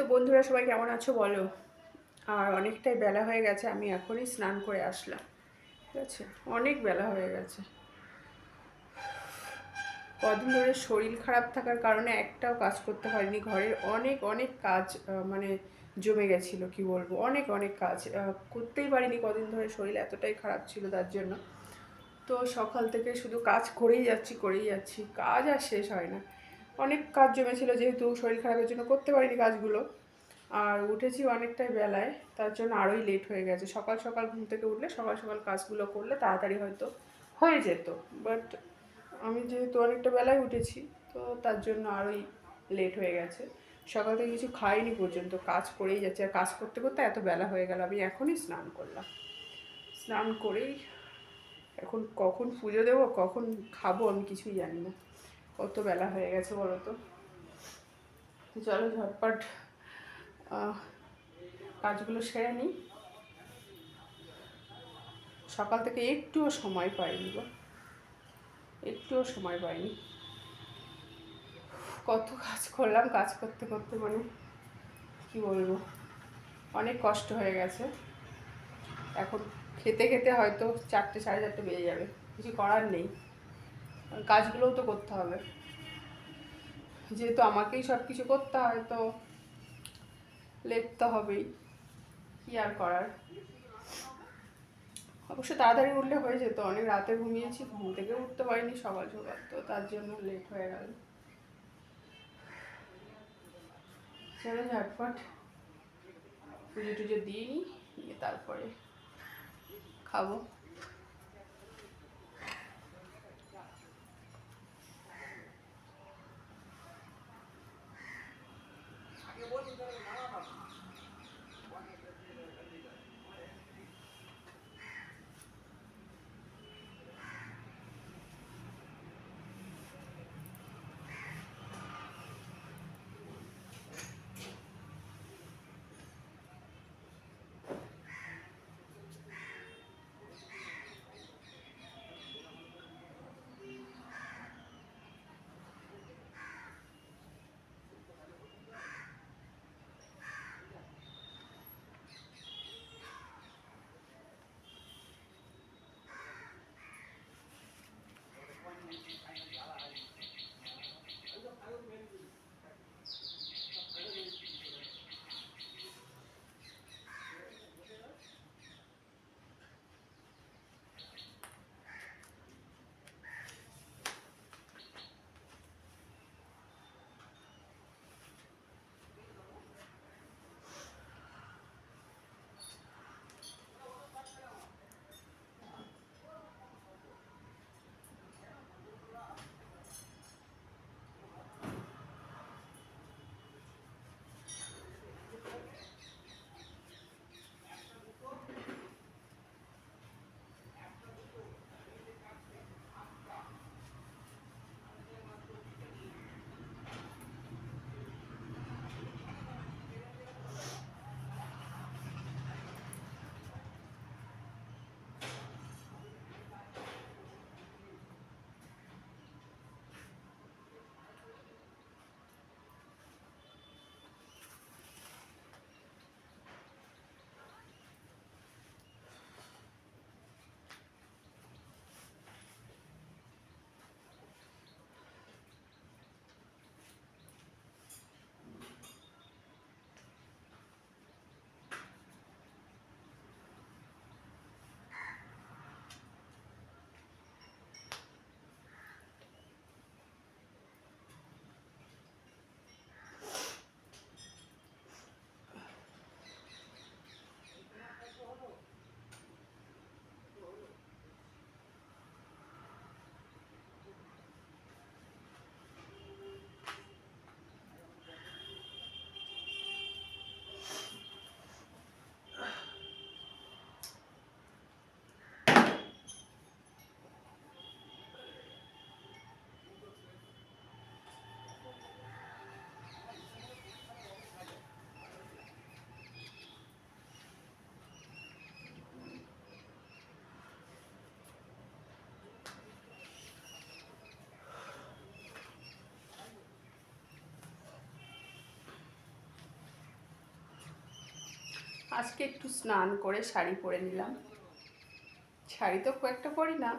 তো বন্ধুরা সবাই কেমন আছো বলো? আর অনেকটাই বেলা হয়ে গেছে, আমি এখনই স্নান করে আসলাম। ঠিক আছে? অনেক বেলা হয়ে গেছে। কদিন ধরে শরীর খারাপ থাকার কারণে একটাও কাজ করতে পারিনি ঘরের অনেক অনেক কাজ মানে জমে গেছিল, কি বলব? অনেক অনেক কাজ করতেই পারিনি কদিন ধরে, শরীর এতটাই খারাপ ছিল তার জন্য। তো সকাল থেকে শুধু কাজ করেই যাচ্ছি করেই যাচ্ছি, কাজ আর শেষ হয় না। অনেক কাজ জমেছিল যেহেতু শরীর খারাপের জন্য করতে পারিনি কাজগুলো। আর উঠেছি অনেকটাই বেলায়, তার জন্য আরোই লেট হয়ে গেছে। সকাল সকাল ঘুম থেকে উঠলে, সকাল সকাল কাজগুলো করলে তাড়াতাড়ি হয়তো হয়ে যেত। বাট আমি যেহেতু অনেকটা বেলায় উঠেছি, তো তার জন্য আরোই লেট হয়ে গেছে। সকাল থেকে কিছু খাইনি পর্যন্ত, কাজ করেই যাচ্ছে। আর কাজ করতে করতে এত বেলা হয়ে গেল, আমি এখনই স্নান করলাম। স্নান করেই এখন কখন পুজো দেবো, কখন খাব আমি কিছুই জানি না। কত বেলা হয়ে গেছে বলো তো? চলো ঝটপট কাজগুলো সেরে নিই সকাল থেকে একটুও সময় পাইনি গো। একটুও সময় পাইনি। কত কাজ করলাম, কাজ করতে করতে মানে কি বলব? অনেক কষ্ট হয়ে গেছে। এখন খেতে খেতে হয়তো চারটে, সাড়ে চারটে বেজে যাবে। কিছু করার নেই। কাজগুলোও তো করতে হবে। যেহেতু আমাকেই সব কিছু করতে হয়, তো লেট তো হবেই। কী আর করার? অবশ্য তাড়াতাড়ি উঠলে হয়ে যেত, অনেক রাতে ঘুমিয়েছি, ঘুম থেকে উঠতে পারিনি সকাল সকাল, তো তার জন্য লেট হয়ে গেল। চলো ঝটপট। পুজো টুজো দিয়ে নিই তারপরে খাব। আজকে একটু স্নান করে শাড়ি পরে নিলাম। শাড়ি তো খুব একটা পরি না,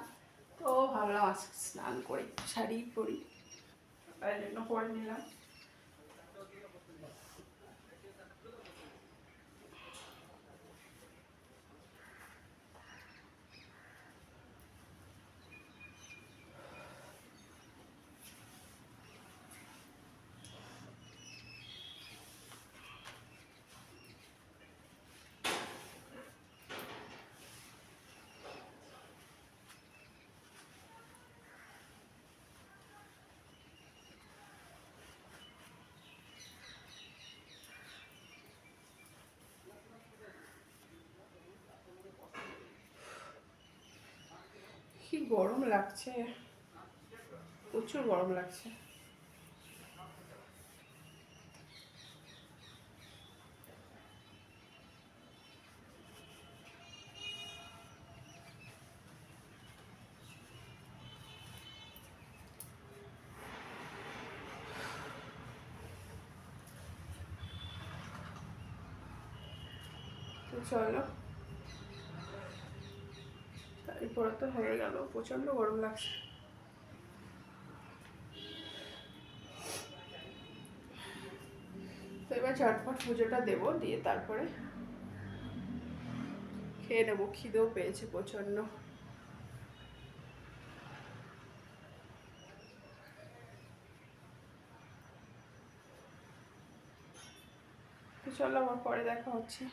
তো ভাবলাম আজকে স্নান করে শাড়ি পরি। তাই জন্য পরে নিলাম কি গরম লাগছে। প্রচুর গরম লাগছে। চলো। তারপরে তো হয়ে গেল প্রচণ্ড গরম লাগছে। তো এবার চটপট পুজোটা দেবো, দিয়ে তারপরে খেয়ে নেব, খিদেও পেয়েছে প্রচণ্ড তো চলো আমার পরে দেখা হচ্ছে।